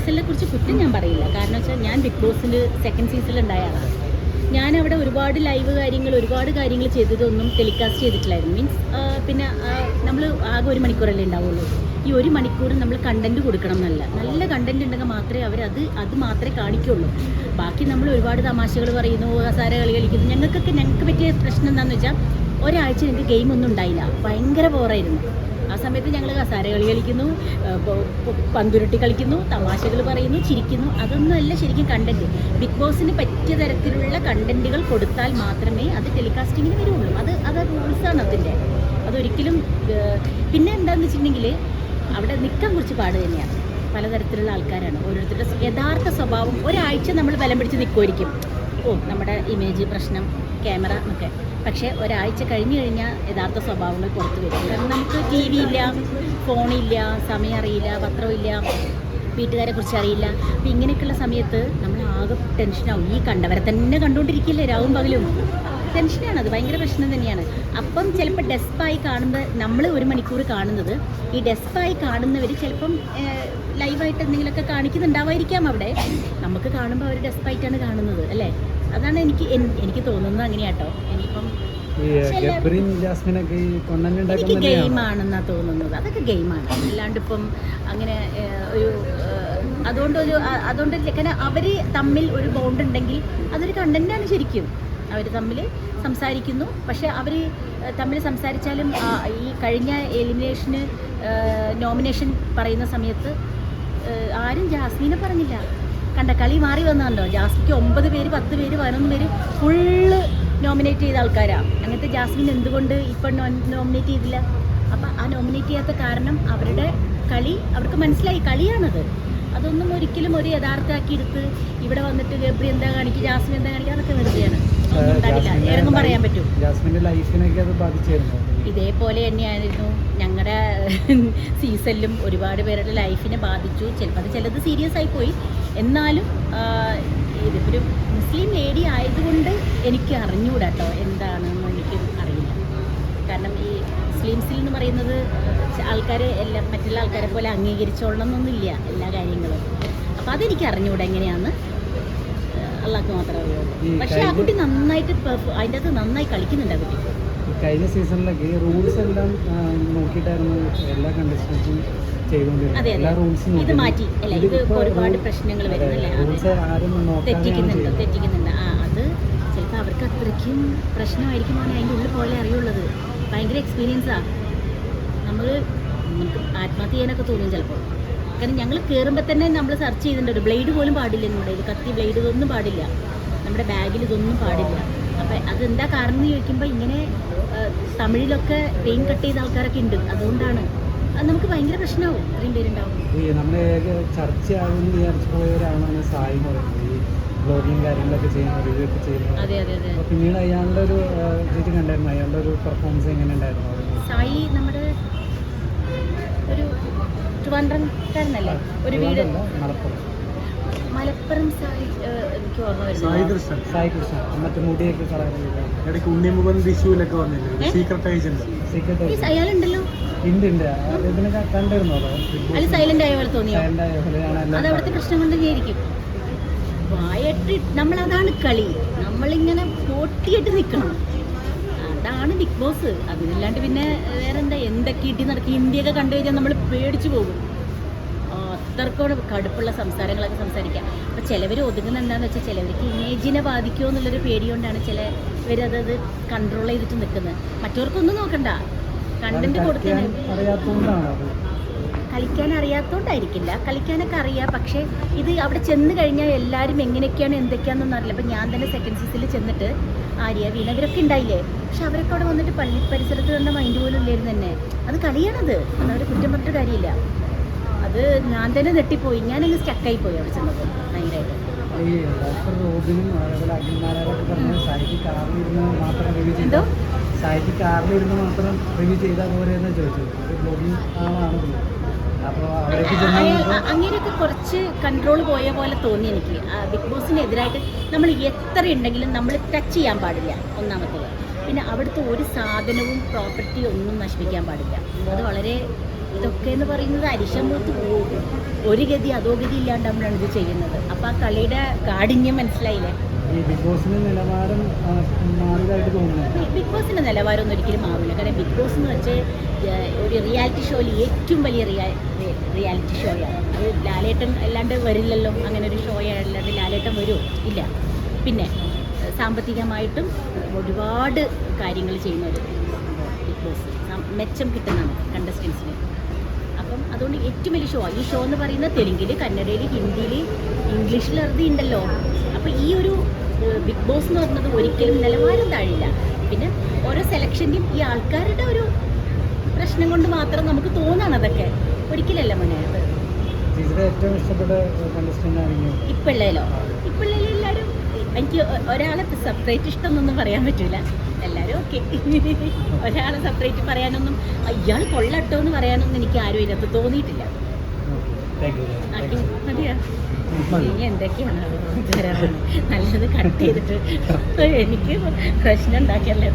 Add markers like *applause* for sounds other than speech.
സീസണിനെ കുറിച്ച് കുറ്റം ഞാൻ പറയില്ല. കാരണം വെച്ചാൽ ഞാൻ ബിഗ് ബോസിൽ സെക്കൻഡ് സീസണിൽ ഉണ്ടായ ആളാണ്. ഞാൻ അവിടെ ഒരുപാട് ലൈവ് കാര്യങ്ങൾ ഒരുപാട് കാര്യങ്ങൾ ചെയ്തതൊന്നും ടെലികാസ്റ്റ് ചെയ്തിട്ടില്ലായിരുന്നു. മീൻസ് പിന്നെ നമ്മൾ ആകെ ഒരു മണിക്കൂറല്ലേ ഉണ്ടാവുള്ളൂ. ഈ ഒരു മണിക്കൂർ നമ്മൾ കണ്ടന്റ് കൊടുക്കണം എന്നല്ല. നല്ല കണ്ടന്റ് ഉണ്ടെങ്കിൽ മാത്രമേ അവർ അത് അത് മാത്രമേ കാണിക്കുള്ളൂ. ബാക്കി നമ്മൾ ഒരുപാട് തമാശകൾ പറയുന്നു കസാര കളി കളിക്കുന്നു. ഞങ്ങൾക്കൊക്കെ ഞങ്ങൾക്ക് പറ്റിയ പ്രശ്നം എന്താണെന്ന് വെച്ചാൽ ഒരാഴ്ച ഞങ്ങൾക്ക് ഗെയിം ഒന്നും ഉണ്ടായില്ല. ഭയങ്കര ബോറായിരുന്നു ആ സമയത്ത് ഞങ്ങൾ കസാര കളി കളിക്കുന്നു പന്തുരുട്ടി കളിക്കുന്നു തമാശകൾ പറയുന്നു ചിരിക്കുന്നു. അതൊന്നുമല്ല ശരിക്കും കണ്ടന്റ് ബിഗ് ബോസിന് പറ്റിയ തരത്തിലുള്ള കണ്ടന്റുകൾ കൊടുത്താൽ മാത്രമേ അത് ടെലികാസ്റ്റിങ്ങിന് വരുള്ളൂ. അത് അത് റൂൾസാണ് അതിന്റെ അതൊരിക്കലും പിന്നെ എന്താണെന്ന് വെച്ചിട്ടുണ്ടെങ്കിൽ അവിടെ നിൽക്കാൻ കുറിച്ച് പാട് തന്നെയാണ്. പലതരത്തിലുള്ള ആൾക്കാരാണ്. ഓരോരുത്തരുടെ യഥാർത്ഥ സ്വഭാവം. ഒരാഴ്ച നമ്മൾ ബലം പിടിച്ച് നിൽക്കുമായിരിക്കും ഓ നമ്മുടെ ഇമേജ് പ്രശ്നം ക്യാമറ എന്നൊക്കെ പക്ഷേ ഒരാഴ്ച കഴിഞ്ഞു കഴിഞ്ഞാൽ യഥാർത്ഥ സ്വഭാവങ്ങൾ പുറത്ത് വരും. കാരണം നമുക്ക് ടി വി ഇല്ല ഫോണില്ല സമയം അറിയില്ല പത്രമില്ല വീട്ടുകാരെ കുറിച്ച് അറിയില്ല. അപ്പം ഇങ്ങനെയൊക്കെയുള്ള സമയത്ത് നമ്മൾ ആകെ ടെൻഷനാവും ഈ കണ്ടവരെ തന്നെ കണ്ടുകൊണ്ടിരിക്കില്ലേ രാവും പകലും? ടെൻഷനാണ് അത് ഭയങ്കര പ്രശ്നം തന്നെയാണ്. അപ്പം ചിലപ്പോൾ ഡെസ്പായി കാണുന്ന നമ്മൾ ഒരു മണിക്കൂർ കാണുന്നത് ഈ ഡെസ്പായി കാണുന്നവർ ചിലപ്പം ലൈവായിട്ട് എന്തെങ്കിലുമൊക്കെ കാണിക്കുന്നുണ്ടാവായിരിക്കാം അവിടെ. നമുക്ക് കാണുമ്പോൾ അവർ ഡെസ്പായിട്ടാണ് കാണുന്നത് അല്ലേ? അതാണ് എനിക്ക് എനിക്ക് തോന്നുന്നത് അങ്ങനെയാട്ടോ. ഇനിയിപ്പം എനിക്ക് ഗെയിമാണെന്നാണ് തോന്നുന്നത്. അതൊക്കെ ഗെയിമാണ്. അല്ലാണ്ട് ഇപ്പം അങ്ങനെ ഒരു അതുകൊണ്ട് ഒരു അതുകൊണ്ട് കാരണം അവർ തമ്മിൽ ഒരു ബോണ്ട് ഉണ്ടെങ്കിൽ അതൊരു കണ്ടന്റാണ് ശരിക്കും. അവർ തമ്മിൽ സംസാരിക്കുന്നു. പക്ഷെ അവർ തമ്മിൽ സംസാരിച്ചാലും ഈ കഴിഞ്ഞ എലിമിനേഷന് നോമിനേഷൻ പറയുന്ന സമയത്ത് ആരും ജാസ്മീനെ പറഞ്ഞില്ല. കണ്ട കളി മാറി വന്നുണ്ടോ ജാസ്മിക്ക് ഒമ്പത് പേര് പത്ത് പേര് പതിനൊന്ന് പേര് ഫുള്ള് നോമിനേറ്റ് ചെയ്ത ആൾക്കാരാണ് അങ്ങനത്തെ ജാസ്മിൻ എന്തുകൊണ്ട് ഇപ്പം നോമിനേറ്റ് ചെയ്തില്ല? അപ്പം ആ നോമിനേറ്റ് ചെയ്യാത്ത കാരണം അവരുടെ കളി അവർക്ക് മനസ്സിലായി കളിയാണത്. അതൊന്നും ഒരിക്കലും ഒരു യഥാർത്ഥമാക്കി എടുത്ത് ഇവിടെ വന്നിട്ട് ഗബ്രി എന്താ കാണിക്കുക ജാസ്മിൻ എന്താ കാണിക്കുക അതൊക്കെ വെറുതെയാണ്. ഒന്നും ഉണ്ടാകില്ല പറയാൻ പറ്റും. ജാസ്മിന്റെ ലൈഫിനൊക്കെ അത് ബാധിച്ചായിരുന്നു ഇതേപോലെ തന്നെയായിരുന്നു. ഞങ്ങളുടെ *laughs* സീസണിലും ഒരുപാട് പേരുടെ ലൈഫിനെ ബാധിച്ചു. ചിലപ്പോൾ അത് ചിലത് സീരിയസ് ആയി പോയി. എന്നാലും ഒരു മുസ്ലിം ലേഡി ആയതുകൊണ്ട് എനിക്ക് അറിഞ്ഞുകൂടാ കേട്ടോ എന്താണെന്ന് എനിക്ക് അറിയില്ല. കാരണം ഈ മുസ്ലിംസിൽ എന്ന് പറയുന്നത് ആൾക്കാരെ എല്ലാം മറ്റുള്ള ആൾക്കാരെ പോലെ അംഗീകരിച്ചോളണം എന്നൊന്നുമില്ല എല്ലാ കാര്യങ്ങളും. അപ്പോൾ അതെനിക്ക് അറിഞ്ഞുകൂടാ എങ്ങനെയാണെന്ന് അള്ളാഹ്ക്ക് മാത്രമേ അറിയുള്ളൂ. പക്ഷേ ആ കുട്ടി നന്നായിട്ട് അതിന്റെ അകത്ത് നന്നായി കളിക്കുന്നുണ്ട് ആ കുട്ടി. കഴിഞ്ഞ സീസണിലൊക്കെ ഈ റൂൾസ് എല്ലാം നോക്കിയിട്ടായിരുന്നു എല്ലാ കണ്ടസ്റ്റൻസും അതെ, അതെ. എല്ലാ റൂൾസും ഇത് മാറ്റി. അല്ല ഇത് ഒരുപാട് പ്രശ്നങ്ങൾ വരുന്നല്ലേ? തെറ്റിക്കുന്നുണ്ട് തെറ്റിക്കുന്നുണ്ട്. ആ അത് ചിലപ്പോൾ അവർക്ക് അത്രയ്ക്കും പ്രശ്നമായിരിക്കും മോനെ അതിന്റെ ഉള്ളിൽ പോലെ അറിയുള്ളത്. ഭയങ്കര എക്സ്പീരിയൻസാണ് നമ്മൾ ആത്മഹത്യ ചെയ്യാനൊക്കെ തോന്നും ചിലപ്പോൾ കാരണം ഞങ്ങൾ കയറുമ്പോൾ തന്നെ നമ്മൾ സെർച്ച് ചെയ്തിട്ടുണ്ട്. ബ്ലേഡ് പോലും പാടില്ല നമ്മുടെ ഇത് കത്തി ബ്ലേഡ് ഇതൊന്നും പാടില്ല. നമ്മുടെ ബാഗിൽ ഇതൊന്നും പാടില്ല. അപ്പം അതെന്താ കാരണം എന്ന് ചോദിക്കുമ്പോൾ ഇങ്ങനെ തമിഴിലൊക്കെ പെയിൻ കട്ട് ചെയ്ത ആൾക്കാരൊക്കെ ഉണ്ട്. അതുകൊണ്ടാണ്. അത് നമുക്ക് ഭയങ്കര പ്രശ്നമാവും. ഇത്രയും പേരുണ്ടാവും. നമ്മുടെ ചർച്ചയാകുമെന്ന് വിചാരിച്ചു സായി എന്ന് പറയുന്നത്. ഈ ബ്ലോഗിങ് കാര്യങ്ങളൊക്കെ ചെയ്യുന്നത് റിവ്യൂ ഒക്കെ ചെയ്യുന്നത് അതെ അതെ അതെ. അപ്പോൾ പിന്നീട് അയാളുടെ ഒരു കണ്ടായിരുന്നു. അയാളുടെ ഒരു പെർഫോമൻസ് എങ്ങനെ ഉണ്ടായിരുന്നു? സായി നമ്മുടെ ഒരു ട്രിവാൻഡ്രംകാരനല്ലേ ഒരു വീട്. മലപ്പുറം. മലപ്പുറം സായി ഏഹ്, എനിക്ക് ഓർമ്മ സായി വരുന്നു കൃഷ്ണൻ. സായി കൃഷ്ണൻ. മറ്റേ മുടിയൊക്കെ കളയുന്നത് ഇടയ്ക്ക് ഉണ്ണിമുഖൻ വിഷുവിലൊക്കെ വന്നില്ലേ? സീക്രട്ട് ഏജന്റ് സീക്രട്ട് ഈ അയാളുണ്ടല്ലോ ഉണ്ട് ഉണ്ട്. ഇതിനെ കണ്ടിരുന്നോ? സൈലന്റ് ആയ പോലെ തോന്നിയോ? സൈലന്റ് ആയ പോലെയാണ് അത് എല്ലാം അവിടുത്തെ പ്രശ്നം കൊണ്ട് തന്നെയായിരിക്കും വായിട്ട് നമ്മൾ അതാണ് കളി. നമ്മളിങ്ങനെ പൊട്ടിയിട്ട് നിൽക്കണം അതാണ് ബിഗ് ബോസ്. അതിനല്ലാണ്ട് പിന്നെ വേറെന്താ? എന്തൊക്കെ ഇട്ടി നടക്കി? ഇന്ത്യയൊക്കെ കണ്ടു കഴിഞ്ഞാൽ നമ്മൾ പേടിച്ചു പോകും. അത്രക്കോട് കടുപ്പുള്ള സംസാരങ്ങളൊക്കെ സംസാരിക്കാം. അപ്പോൾ ചിലവർ ഒതുങ്ങുന്ന എന്താണെന്ന് വെച്ചാൽ ചിലവർക്ക് ഇമേജിനെ ബാധിക്കുമോ എന്നുള്ളൊരു പേടികൊണ്ടാണ് ചിലവരത് കൺട്രോൾ ചെയ്തിട്ട് നിൽക്കുന്നത് മറ്റവർക്കൊന്നും നോക്കണ്ട. കണ്ടന്റ് അറിയാത്തതുകൊണ്ടാണ് കളിക്കാൻ അറിയാത്തോണ്ടായിരിക്കില്ല. കളിക്കാനൊക്കെ അറിയാം. പക്ഷേ ഇത് അവിടെ ചെന്ന് കഴിഞ്ഞാൽ എല്ലാവരും എങ്ങനെയൊക്കെയാണ് എന്തൊക്കെയാണെന്നൊന്നും അറിയില്ല. അപ്പം ഞാൻ തന്നെ സെക്കൻഡ് സീസിൽ ചെന്നിട്ട് ആര്യ വീണ ഇവരൊക്കെ ഉണ്ടായില്ലേ പക്ഷെ അവരൊക്കെ അവിടെ വന്നിട്ട് പള്ളി പരിസരത്ത് കണ്ട മൈൻഡ് പോലും ഇല്ലായിരുന്നു തന്നെ അത് കളിയാണത്. അവർ കുറ്റം പറഞ്ഞിട്ട് കാര്യമില്ല. അത് ഞാൻ തന്നെ നെട്ടിപ്പോയി. ഞാനങ്ങ് സ്റ്റക്കായി പോയി അവിടെ ചെന്നപ്പോൾ ഭയങ്കരമായിട്ട് എന്തോ? കാറിലിരുന്ന് മാത്രം റിവ്യൂ ചെയ്താൽ പോരെ എന്ന് ചോദിച്ചു അങ്ങനെയൊക്കെ കുറച്ച് കൺട്രോൾ പോയ പോലെ തോന്നി എനിക്ക്. ബിഗ് ബോസിനെതിരായിട്ട് നമ്മൾ എത്ര ഉണ്ടെങ്കിലും നമ്മൾ ടച്ച് ചെയ്യാൻ പാടില്ല ഒന്നാമത്തത്. പിന്നെ അവിടുത്തെ ഒരു സാധനവും പ്രോപ്പർട്ടി ഒന്നും നശിപ്പിക്കാൻ പാടില്ല. അത് വളരെ ഇതൊക്കെ എന്ന് പറയുന്നത് അരിശമൂത്ത് പോകും. ഒരു ഗതി അതോ ഗതി ഇല്ലാണ്ട് നമ്മളാണ് ഇത് ചെയ്യുന്നത്. അപ്പോൾ ആ കളിയുടെ കാഠിന്യം മനസ്സിലായില്ലേ? ബിഗ് ബോസിന്റെ നിലവാരം ആ, മാറിയതായിട്ട് തോന്നുന്നു. ബിഗ് ബോസിന്റെ നിലവാരമൊന്നും ഒരിക്കലും മാറില്ല കാരണം ബിഗ് ബോസ് എന്ന് വെച്ച് ഒരു റിയാലിറ്റി ഷോയിൽ ഏറ്റവും വലിയ റിയാലിറ്റി ഷോയാണ്. അത് ലാലേട്ടൻ അല്ലാണ്ട് വരില്ലല്ലോ. അങ്ങനെ ഒരു ഷോ അല്ലാണ്ട് ലാലേട്ടൻ വരുമോ ഇല്ല. പിന്നെ സാമ്പത്തികമായിട്ടും ഒരുപാട് കാര്യങ്ങൾ ചെയ്യുന്ന ഒരു ബിഗ് ബോസ്. മെച്ചം കിട്ടുന്നതാണ് കണ്ടസ്റ്റൻസിന് അപ്പം അതുകൊണ്ട് ഏറ്റവും വലിയ ഷോ ഈ ഷോ എന്ന് പറയുന്നത് തെലുങ്കിൽ കന്നഡയിൽ ഹിന്ദിയിൽ ഇംഗ്ലീഷിൽ അറുതി ഉണ്ടല്ലോ. അപ്പോൾ ഈ ഒരു ബിഗ് ബോസ് എന്ന് പറയുന്നത് ഒരിക്കലും നിലവാരം താഴില്ല. പിന്നെ ഓരോ സെലക്ഷന്റെയും ഈ ആൾക്കാരുടെ ഒരു പ്രശ്നം കൊണ്ട് മാത്രം നമുക്ക് തോന്നാണ് അതൊക്കെ. ഒരിക്കലല്ല മോനെ അത്. ഏറ്റവും ഇഷ്ടപ്പെട്ട ഇപ്പിള്ളയിലോ ഇപ്പിള്ളയിൽ എല്ലാവരും എനിക്ക് ഒരാളെ സെപ്പറേറ്റ് ഇഷ്ടം എന്നൊന്നും പറയാൻ പറ്റില്ല എല്ലാവരും ഓക്കെ *laughs* ഒരാളെ സെപ്പറേറ്റ് പറയാനൊന്നും ഇയാൾ കൊള്ളട്ടോ എന്ന് പറയാനൊന്നും എനിക്ക് ആരും ഇതിനകത്ത് തോന്നിയിട്ടില്ല. മതിയോ? ഇനി എന്തൊക്കെയാണ് നല്ലത് കട്ട് ചെയ്തിട്ട്. *laughs* എനിക്ക് പ്രശ്നം ഉണ്ടാക്കിയല്ലേ